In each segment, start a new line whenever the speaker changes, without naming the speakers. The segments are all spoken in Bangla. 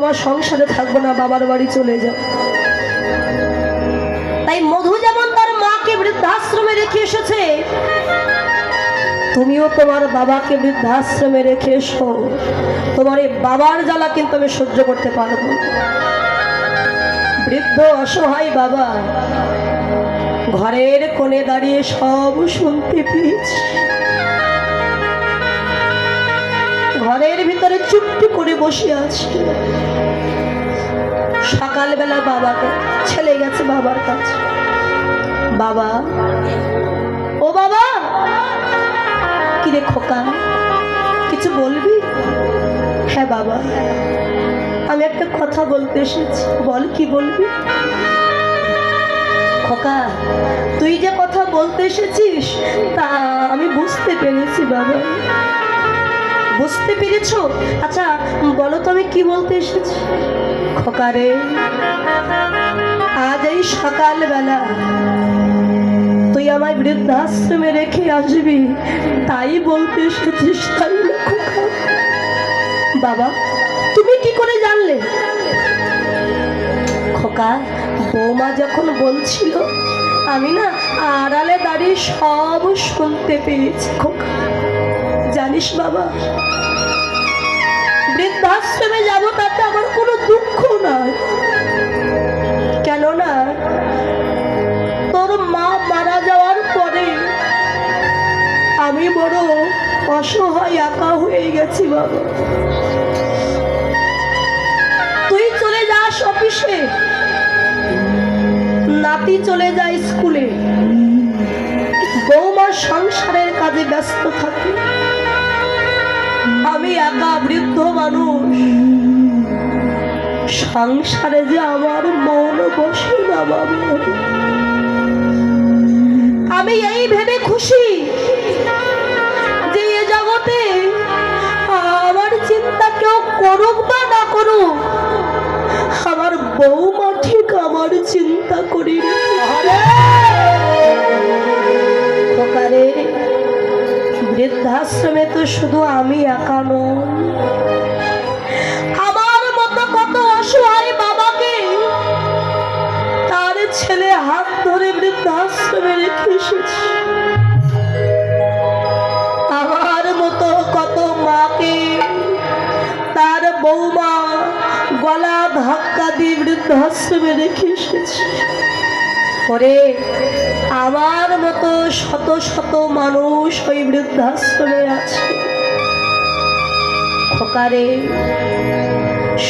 তোমার সংসারে থাকব না, বাবার বাড়ি চলে যাও। তাই মধু যেমন তার মাকে বৃদ্ধাশ্রমে রেখে এসেছে, তুমিও তোমার বাবাকে বৃদ্ধাশ্রমে রেখে এসো। তোমার এই বাবার জ্বালা কিন্তু আমি সহ্য করতে পারব বৃদ্ধ অসহায় বাবা, ঘরের কোণে দাঁড়িয়ে সব শুনতে পেয়েছি। ঘরের ভিতরে চুপটি করে বসে আছে। সকালবেলা বাবাকে ছেলে গেছে বাবার কাছে। বাবা, ও বাবা! কিরে খোকা, কিছু বলবি? হ্যাঁ বাবা, আমি একটা কথা বলতে এসেছি। বল কি বলবি? খোকা, তুই যে কথা বলতে এসেছিস, তা আমি বুঝতে পেরেছি বাবা। বুঝতে পেরেছ? আচ্ছা বলো তো আমি কি বলতে এসেছি? খোকারে, আজ এই সকালবেলা তুই আমায় বৃদ্ধাশ্রমে রেখে আসবি, তাই বলতে এসেছিস তাই বাবা, তুমি কি করে জানলে? খোকা, বৌমা যখন বলছিল, আমি না আড়ালে দাঁড়িয়ে সব শুনতে পেরেছি খোকা। জানিস বাবা? বৃদ্ধাশ্রমে যাব তাতে আমার কোনো দুঃখ নয় কেননা তোর মা মারা যাওয়ার পরে আমি বড় অসহায় একা হয়ে গেছি বাবা। তুই চলে যাস অফিসে। নাতি চলে যায় স্কুলে। বৌমা সংসারের কাজে ব্যস্ত থাকে। আমি একা বৃদ্ধ মানুষ। সংসারে যে আমার মন বসে না আমি এই ভেবে খুশি যে এ জগতে আমার চিন্তা কেউ করুক বা না করুক, আমার বৌমা ঠিক আমার চিন্তা করি বৃদ্ধাশ্রমে তো শুধু আমি একা নই। আমার মতো কত অসহায় বাবাকে তার ছেলে হাত ধরে বৃদ্ধাশ্রমে রেখে এসেছে। আমার মতো কত মাকে তার বৌমা গলা ধাক্কা দিয়ে বৃদ্ধাশ্রমে রেখে এসেছে। পরে আমার মতো শত শত মানুষ ওই বৃদ্ধাশ্রমে আছে। খোকারে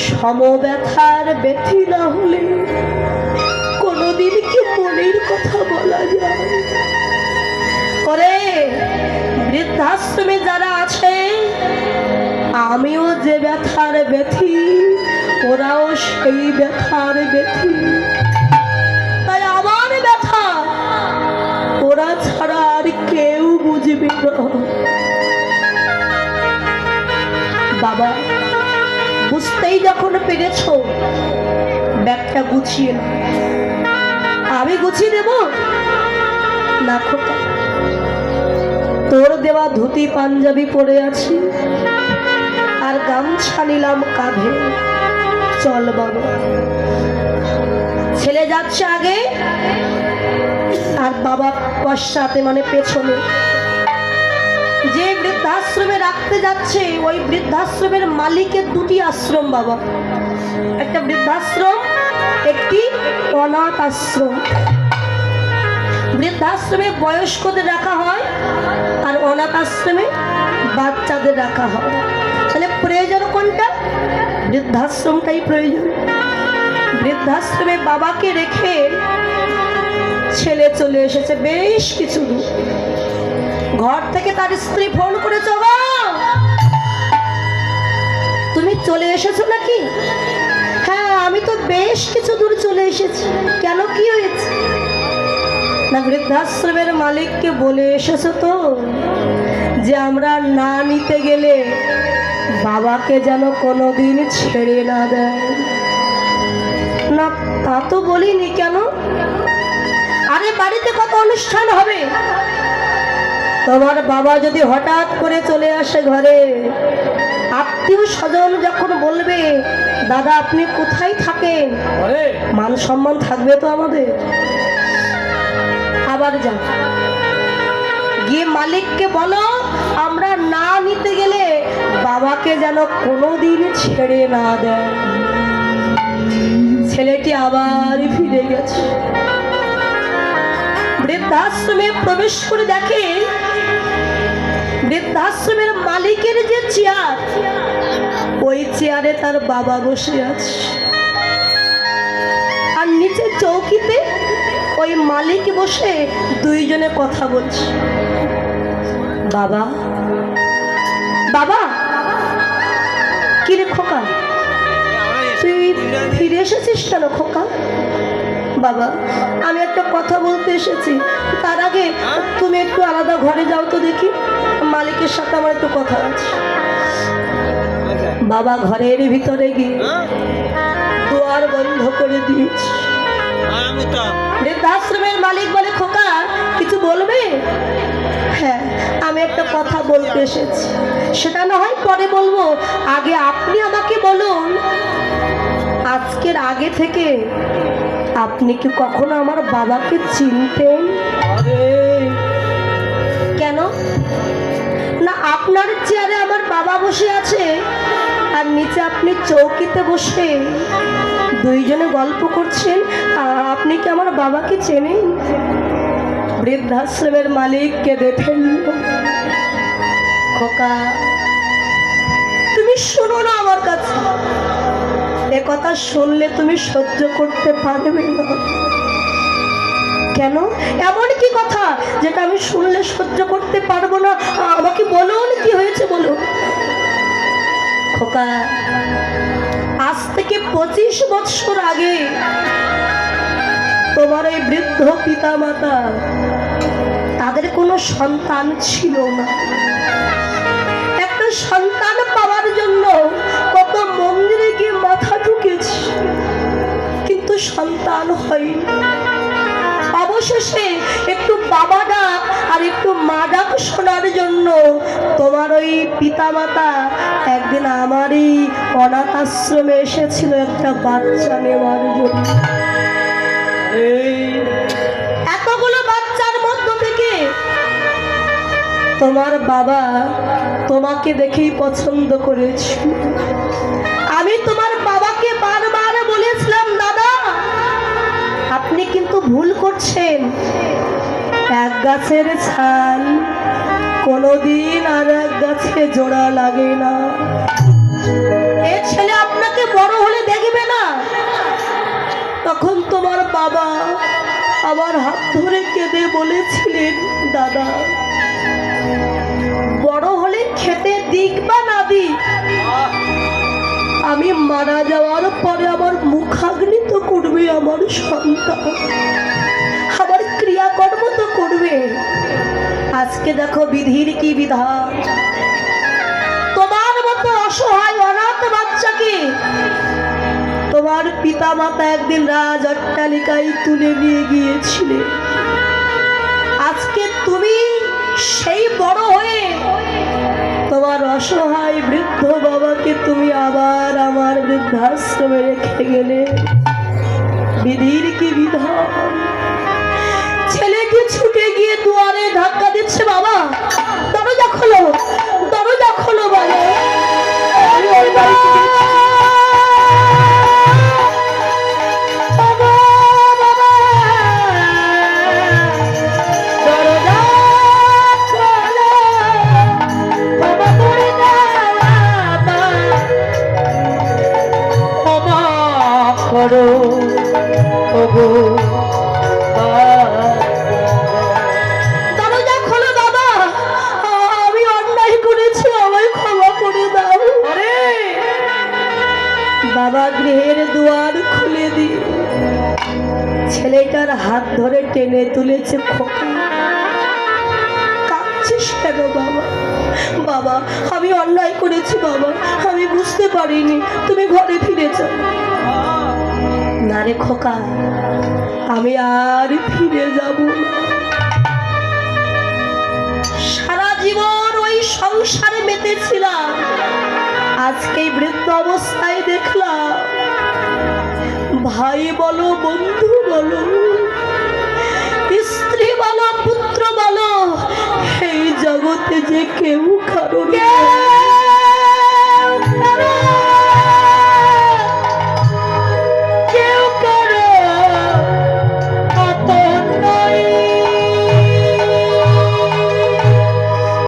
সমব্যথার ব্যথি না হলে কোনোদিন কি মনের কথা বলা যায়? করে বৃদ্ধাশ্রমে যারা আছে, আমিও যে ব্যথার ব্যথি, ওরাও সেই ব্যথার ব্যথি। বাবা, বুঝতেই যখন পেরেছ, ব্যাগটা গুছিয়ে। আমি গুছিয়ে দেব না তোর দেওয়া ধুতি, পাঞ্জাবি পরে আছি, আর গামছা নিলাম কাঁধে। চল বাবা। ছেলে যাচ্ছে আগে, আর বাবা পশ্চাতে মানে পেছনে। যে বৃদ্ধাশ্রমে রাখতে যাচ্ছে, ওই বৃদ্ধাশ্রমের মালিকের দুটি আশ্রম বাবা। একটা বৃদ্ধাশ্রম, একটি অনাথ আশ্রম। বৃদ্ধাশ্রমে বয়স্কদের রাখা হয় আর অনাথ আশ্রমে বাচ্চাদের রাখা হয়। তাহলে প্রয়োজন কোনটা? বৃদ্ধাশ্রমটাই প্রয়োজন। বৃদ্ধাশ্রমে বাবাকে রেখে ছেলে চলে এসেছে বেশ কিছু দূর। ঘর থেকে তার স্ত্রী ফোন করেছে তুমি চলে এসেছ নাকি? হ্যাঁ আমি তো বেশ কিছু দূর চলে এসেছি। কেন কি হয়েছে? না, বৃদ্ধাশ্রমের মালিককে বলে এসেছ তো যে আমরা না নিতে গেলে বাবাকে যেন কোনোদিন ছেড়ে না দেয়। না, তা তো বলিনি কেন? আরে, বাড়িতে কত অনুষ্ঠান হবে? তোমার বাবা যদি হঠাৎ করে চলে আসে ঘরে আত্মীয় স্বজন যখন বলবে দাদা আপনি কোথায় থাকেন? মান সম্মান থাকবে তো আমাদের। আবার যাও। গিয়ে মালিককে বলো আমরা না নিতে গেলে বাবাকে যেন কোনোদিন ছেড়ে না দেয়। ছেলেটি আবার ফিরে গেছে। বৃদ্ধাশ্রমে প্রবেশ করে দেখে বৃদ্ধাশ্রমের মালিকের যে চেয়ার ওই চেয়ারে তার বাবা বসে আছে। আর নিচে চৌকিতে ওই মালিক বসে দুইজনে কথা বলছে। বাবা বাবা কি রে খোকা? তুই ফিরে এসেছিস কেন খোকা? বাবা আমি একটা কথা বলতে এসেছি। তার আগে তুমি একটু আলাদা ঘরে যাও তো দেখি। মালিকের সাথে আমার একটু কথা আছে। বাবা ঘরের ভিতরে গিয়ে দুয়ার বন্ধ করে দিয়েছে। বৃদ্ধাশ্রমের মালিক বলে খোকা কিছু বলবে? হ্যাঁ আমি একটা কথা বলতে এসেছি। সেটা না হয় পরে বলব। আগে আপনি আমাকে বলুন আজকের আগে থেকে আপনি কি কখনো আমার বাবাকে চিনতেন? কেন? না, আপনার চেয়ারে আমার বাবা বসে আছে, আর নিচে আপনি চৌকিতে বসে দুইজনে গল্প করছেন আপনি কি আমার বাবাকে চেনেন? বৃদ্ধাশ্রমের মালিককে ফেলল খোকা, তুমি শোনো না আমার কাছে। কথা শুনলে তুমি সহ্য করতে পারবে না। কেন? এমন কি কথা যেটা আমি শুনলে সহ্য করতে পারব না? আমাকে বলুন কি হয়েছে বলুন। খোকা, আজ থেকে পঁচিশ বছর আগে তোমার এই বৃদ্ধ পিতা মাতা তাদের কোনো সন্তান ছিল না। একটা সন্তান পাওয়ার জন্য কত মন্দিরে গিয়ে মাথা ঢুকেছে, কিন্তু সন্তান হয়নি। অবশেষে একটু বাবা ডাক আর একটু মা ডাক শোনার জন্য তোমার ওই পিতামাতা একদিন আমারই অনাথ আশ্রমে এসেছিল একটা বাচ্চা নেওয়ার জন্য। এতগুলো বাচ্চার মধ্য থেকে তোমার বাবা তোমাকে দেখেই পছন্দ করেছিল। আমি তোমার বাবাকে আপনি কিন্তু ভুল করছেন। এক গাছের ছাল কোনোদিন আর এক গাছে জোড়া লাগে না। এ ছেলে আপনাকে বড় হলে দেখবে না। তখন তোমার বাবা আমার হাত ধরে কেঁদে বলেছিলেন, দাদা, বড় হলে খেতে দিক বা না দিক? আমি মারা যাওয়ার পরে আমার মুখাগ্নিত করবে আমার সন্তান। আমার ক্রিয়াকর্ম তো করবে। আজকে দেখো বিধির কি বিধান? তোমার মতো অসহায় অনাথ বাচ্চাকে তোমার পিতা মাতা একদিন রাজ অট্টালিকায় তুলে নিয়ে গিয়েছিলে। আজকে তুমি সেই বড় হয়ে তোমার অসহায় বৃদ্ধ বাবাকে তুমি আবার আমার বৃদ্ধাশ্রমে রেখে গেলে। বিধির কি বিধান? ছেলেকে ছুটে গিয়ে দুয়ারে ধাক্কা দিচ্ছে বাবা। ছেলেটার হাত ধরে টেনে তুলেছে খোকা। কাঁদছিস বাবা? আমি অন্যায় করেছি বাবা। আমি বুঝতে পারিনি, তুমি ঘরে ফিরে যাও। না রে খোকা, আমি আর ফিরে যাব সারা জীবন ওই সংসারে মেতেছিলাম। আজকে বৃদ্ধ অবস্থায় দেখলাম ভাই বলো বন্ধু বলো।